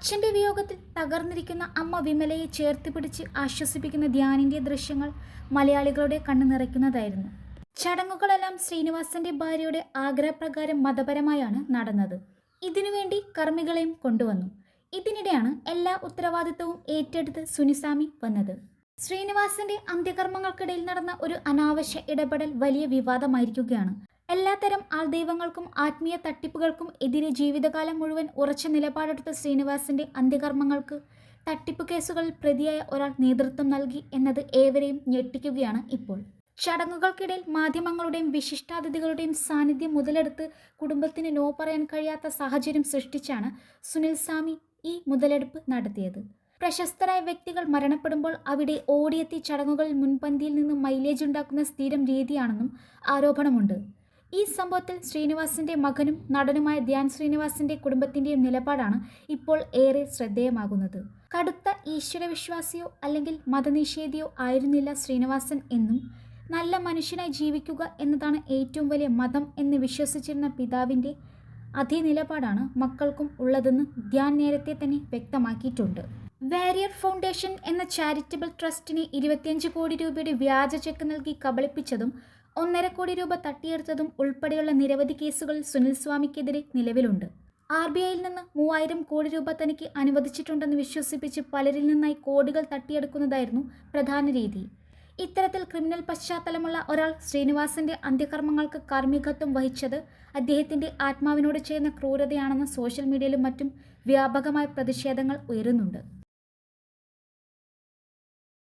അച്ഛന്റെ വിയോഗത്തിൽ തകർന്നിരിക്കുന്ന അമ്മ വിമലയെ ചേർത്ത് പിടിച്ച് ആശ്വസിപ്പിക്കുന്ന ധ്യാനിന്റെ ദൃശ്യങ്ങൾ മലയാളികളുടെ കണ്ണു നിറയ്ക്കുന്നതായിരുന്നു. ചടങ്ങുകളെല്ലാം ശ്രീനിവാസന്റെ ഭാര്യയുടെ ആഗ്രഹപ്രകാരം മതപരമായാണ് നടന്നത്. ഇതിനുവേണ്ടി കർമ്മികളെയും കൊണ്ടുവന്നു. ഇതിനിടെയാണ് എല്ലാ ഉത്തരവാദിത്തവും ഏറ്റെടുത്ത് സുനിസാമി വന്നത്. ശ്രീനിവാസന്റെ അന്ത്യകർമ്മങ്ങൾക്കിടയിൽ നടന്ന ഒരു അനാവശ്യ ഇടപെടൽ വലിയ വിവാദമായിരിക്കുകയാണ്. എല്ലാത്തരം ആൾദൈവങ്ങൾക്കും ആത്മീയ തട്ടിപ്പുകൾക്കും എതിരെ ജീവിതകാലം മുഴുവൻ ഉറച്ച നിലപാടെടുത്ത ശ്രീനിവാസിന്റെ അന്ത്യകർമ്മങ്ങൾക്ക് തട്ടിപ്പ് കേസുകളിൽ പ്രതിയായ ഒരാൾ നേതൃത്വം നൽകി എന്നത് ഏവരെയും ഞെട്ടിക്കുകയാണ് ഇപ്പോൾ. ചടങ്ങുകൾക്കിടയിൽ മാധ്യമങ്ങളുടെയും വിശിഷ്ടാതിഥികളുടെയും സാന്നിധ്യം മുതലെടുത്ത് കുടുംബത്തിന് നോ പറയാൻ കഴിയാത്ത സാഹചര്യം സൃഷ്ടിച്ചാണ് സുനിൽ സ്വാമി ഈ മുതലെടുപ്പ് നടത്തിയത്. പ്രശസ്തരായ വ്യക്തികൾ മരണപ്പെടുമ്പോൾ അവിടെ ഓടിയെത്തി ചടങ്ങുകളിൽ മുൻപന്തിയിൽ നിന്ന് മൈലേജ് ഉണ്ടാക്കുന്ന സ്ഥിരം രീതിയാണെന്നും ആരോപണമുണ്ട്. ഈ സംഭവത്തിൽ ശ്രീനിവാസിന്റെ മകനും നടനുമായ ധ്യാൻ ശ്രീനിവാസിന്റെ കുടുംബത്തിന്റെയും നിലപാടാണ് ഇപ്പോൾ ഏറെ ശ്രദ്ധേയമാകുന്നത്. കടുത്ത ഈശ്വരവിശ്വാസിയോ അല്ലെങ്കിൽ മതനിഷേധിയോ ആയിരുന്നില്ല ശ്രീനിവാസൻ എന്നും നല്ല മനുഷ്യനായി ജീവിക്കുക എന്നതാണ് ഏറ്റവും വലിയ മതം എന്ന് വിശ്വസിച്ചിരുന്ന പിതാവിന്റെ അതേ നിലപാടാണ് മക്കൾക്കും ഉള്ളതെന്ന് ധ്യാൻ നേരത്തെ തന്നെ വ്യക്തമാക്കിയിട്ടുണ്ട്. വാരിയർ ഫൗണ്ടേഷൻ എന്ന ചാരിറ്റബിൾ ട്രസ്റ്റിന് ഇരുപത്തിയഞ്ച് കോടി രൂപയുടെ വ്യാജ ചെക്ക് നൽകി കബളിപ്പിച്ചതും ഒന്നര കോടി രൂപ തട്ടിയെടുത്തതും ഉൾപ്പെടെയുള്ള നിരവധി കേസുകൾ സുനിൽ സ്വാമിക്കെതിരെ നിലവിലുണ്ട്. ആർ ബി ഐയിൽ നിന്ന് മൂവായിരം കോടി രൂപ തനിക്ക് അനുവദിച്ചിട്ടുണ്ടെന്ന് വിശ്വസിപ്പിച്ച് പലരിൽ നിന്നായി കോടികൾ തട്ടിയെടുക്കുന്നതായിരുന്നു പ്രധാന രീതി. ഇത്തരത്തിൽ ക്രിമിനൽ പശ്ചാത്തലമുള്ള ഒരാൾ ശ്രീനിവാസന്റെ അന്ത്യകർമ്മങ്ങൾക്ക് കാർമ്മികത്വം വഹിച്ചത് അദ്ദേഹത്തിന്റെ ആത്മാവിനോട് ചെയ്യുന്ന ക്രൂരതയാണെന്ന് സോഷ്യൽ മീഡിയയിലും മറ്റും വ്യാപകമായ പ്രതിഷേധങ്ങൾ ഉയരുന്നുണ്ട്.